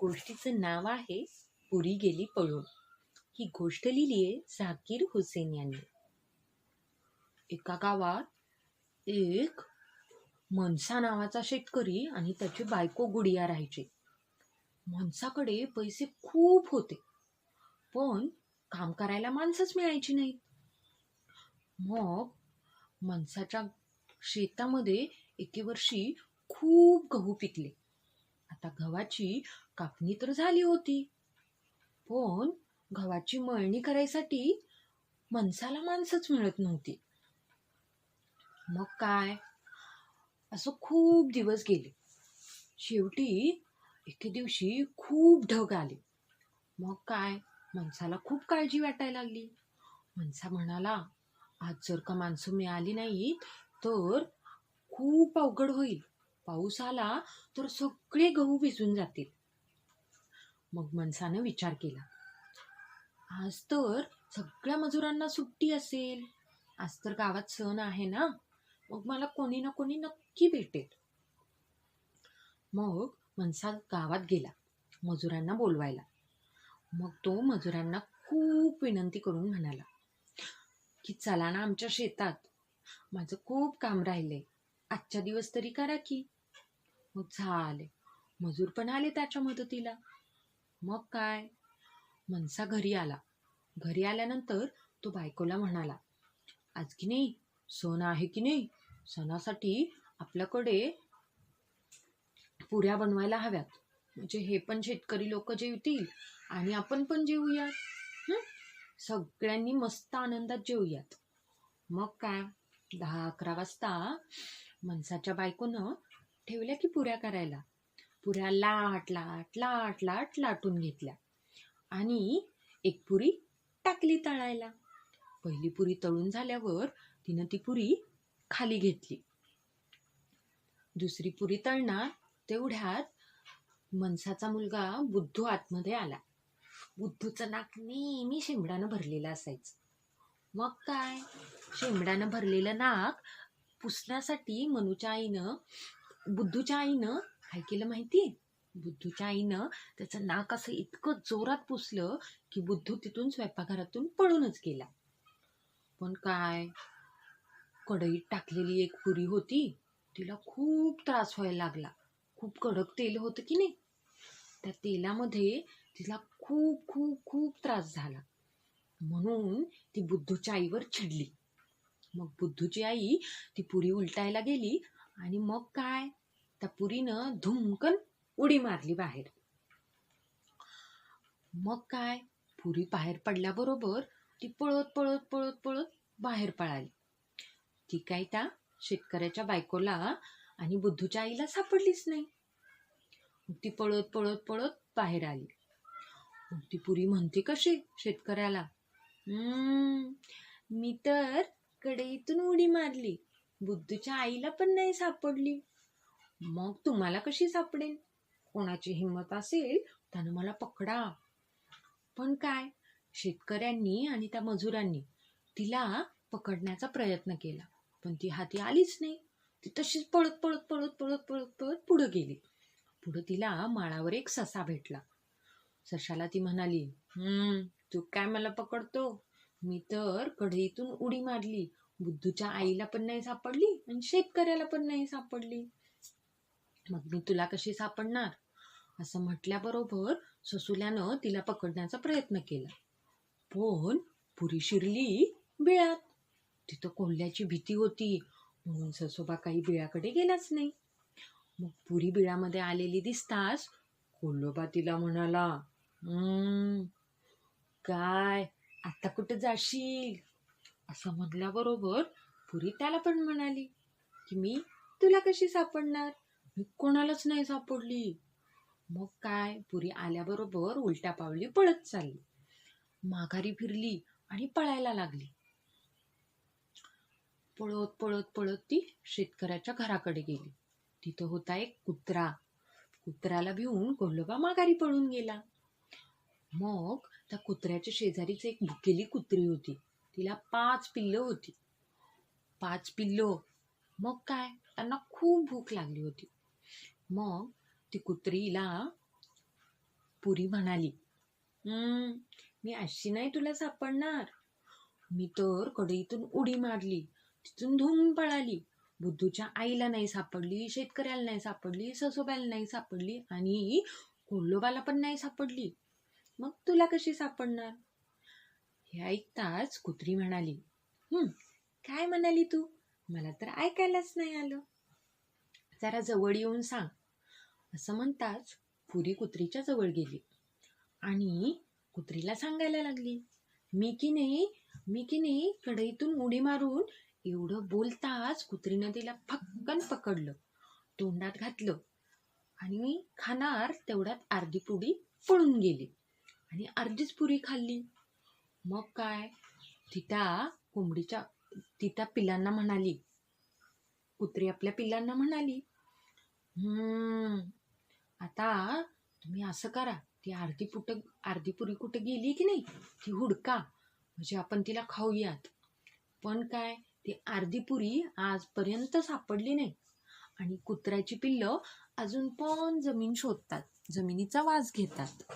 गोष्टीचं नाव आहे पुरी गेली पळून. ही गोष्ट लिहिली आहे झाकीर हुसेन यांनी. एका गावात एक मनसा नावाचा शेतकरी आणि त्याची बायको गुडिया राहायचे. मनसाकडे पैसे खूप होते पण काम करायला माणसंच मिळायची नाहीत. मग मनसाच्या शेतामध्ये एके वर्षी खूप गहू पिकले. आता गव्हाची कापणी तर झाली होती. पण गव्हाची मळणी करायसाठी माणसाला माणसंच मिळत नव्हती. मग काय? असं खूप दिवस गेले. शेवटी एके दिवशी खूप ढग आले. मग काय? माणसाला खूप काळजी वाटायला लागली. माणसा म्हणाला आज जर का माणसं मिळाली नाही तर खूप अवघड होईल. पाऊस आला तर सगळे गहू भिजून जातील. मग मनसानं विचार केला. आज तर सगळ्या मजुरांना सुट्टी असेल. आज तर गावात सण आहे ना? मग मला कोणी ना कोणी नक्की भेटेल. मग मनसा गावात गेला मजुरांना बोलवायला. मग तो मजुरांना खूप विनंती करून म्हणाला की चला ना आमच्या शेतात. माझं खूप काम राहिलंय. आजच्या दिवस तरी करा की. मग झाले. मजूर पण आले त्याच्या मदतीला. मग काय? मनसा घरी आला. घरी आल्यानंतर तो बायकोला म्हणाला आज की नाही? सण आहे की नाही? सणासाठी आपल्याकडे पुऱ्या बनवायला हव्यात. म्हणजे हे पण शेतकरी लोक जेवतील आणि आपण पण जेवूयात. सगळ्यांनी मस्त आनंदात जेवूयात. मग काय? दहा अकरा वाजता मनसाच्या बायकोनं ठेवल्या की पुऱ्या करायला? पुऱ्या लाट लाट लाट लाट लाटून घेतल्या. आणि एक पुरी टाकली तळायला. पहिली पुरी तळून झाल्यावर तिनं ती पुरी खाली घेतली. दुसरी पुरी तळणार तेवढ्यात मनसाचा मुलगा बुद्धू आतमध्ये आला. बुद्धूचं नाक नेहमी शेंबडानं भरलेलं असायचं. मग काय? शेंबडानं भरलेलं नाक पुसण्यासाठी मनूच्या आईनं बुद्धूच्या आईनं काय केलं माहिती बुद्धूच्या आईनं त्याचं नाक असं इतकं जोरात पुसलं की बुद्धू तिथून स्वयंपाकघरातून पळूनच गेला. पण काय? कढईत टाकलेली एक पुरी होती तिला खूप त्रास व्हायला लागला. खूप कडक तेल होतं की नाही? त्या तेलामध्ये तिला खूप खूप खूप त्रास झाला. म्हणून ती बुद्धूच्या आईवर चिडली. मग बुद्धूची आई ती पुरी उलटायला गेली आणि मग काय? त्या पुरीनं धुमकन उडी मारली बाहेर. मग काय? पुरी बाहेर पडल्याबरोबर ती पळत पळत पळत पळत बाहेर पळाली. ती काय त्या शेतकऱ्याच्या बायकोला आणि बुद्धूच्या आईला सापडलीच नाही. ती पळत पळत पळत बाहेर आली. ती पुरी म्हणते कशी शेतकऱ्याला? मी तर कढईतून उडी मारली. बुद्धूच्या आईला पण नाही सापडली. मग तुम्हाला कशी सापडेल? कोणाची हिंमत असेल त्यानं मला पकडा. पण काय? शेतकऱ्यांनी आणि त्या मजुरांनी तिला पकडण्याचा प्रयत्न केला. पण ती हाती आलीच नाही. ती तशीच पळत पळत पळत पळत पळत पळत पुढं गेली. पुढं तिला माळावर एक ससा भेटला. सशाला ती म्हणाली हम्म तू काय मला पकडतो? मी तर कढईतून उडी मारली. बुद्धूच्या आईला पण नाही सापडली आणि शेतकऱ्याला पण नाही सापडली. मग मी तुला कशी सापडणार? असं म्हटल्याबरोबर ससुल्यानं तिला पकडण्याचा प्रयत्न केला. पण पुरी शिरली बिळात. तिथं कोल्ह्याची भीती होती. म्हणून ससोबा काही बिळाकडे गेलाच नाही. मग पुरी बिळामध्ये आलेली दिसताच कोल्होबा तिला म्हणाला काय? आता कुठं जाशील? असं म्हटल्याबरोबर पुरी त्याला पण म्हणाली की मी तुला कशी सापडणार? मी कोणालाच नाही सापडली. मग काय पुरी आल्याबरोबर उलट्या पावली पळत चालली. माघारी फिरली आणि पळायला लागली. पळत पळत पळत ती शेतकऱ्याच्या घराकडे गेली. तिथं होता एक कुत्रा. कुत्र्याला भिवून गोलोबा माघारी पळून गेला. मग त्या कुत्र्याच्या शेजारीच एक भुकेली कुत्री होती. तिला पाच पिल्लं होती. पाच पिल्लं. मग काय? त्यांना खूप भूक लागली होती. मग ती कुत्रीला पुरी म्हणाली मी अशी नाही तुला सापडणार. मी तर कढईतून उडी मारली. तिथून धूम पळाली. बुद्धूच्या आईला नाही सापडली शेतकऱ्याला नाही सापडली ससोब्याला नाही सापडली आणि कोल्लोबाला पण नाही सापडली. मग तुला कशी सापडणार? हे ऐकताच कुत्री म्हणाली काय म्हणाली तू? मला तर ऐकायलाच नाही आलं. जरा जवळ येऊन सांग. असं म्हणताच पुरी कुत्रीच्या जवळ गेली आणि कुत्रीला सांगायला लागली मी की नाही मी की नाही कढईतून उडी मारून एवढं बोलताच कुत्रीनं तिला फक्कन पकडलं तोंडात घातलं आणि खाणार तेवढ्यात अर्धी पुडी पळून गेली आणि अर्धीच पुरी खाल्ली. मग काय? तिथ्या कोंबडीच्या तिथ्या पिल्लांना पिलांना म्हणाली. कुत्री आपल्या पिलांना म्हणाली. "हम्म, आता तुम्ही असं करा. ती अर्धी पुट अर्धी पुरी कुठे गेली की नाही ती हुडका. म्हणजे आपण तिला खाऊयात. पण काय ती अर्धी पुरी आजपर्यंत सापडली नाही. आणि कुत्र्याची पिल्लं अजून पण जमीन शोधतात. जमिनीचा वास घेतात.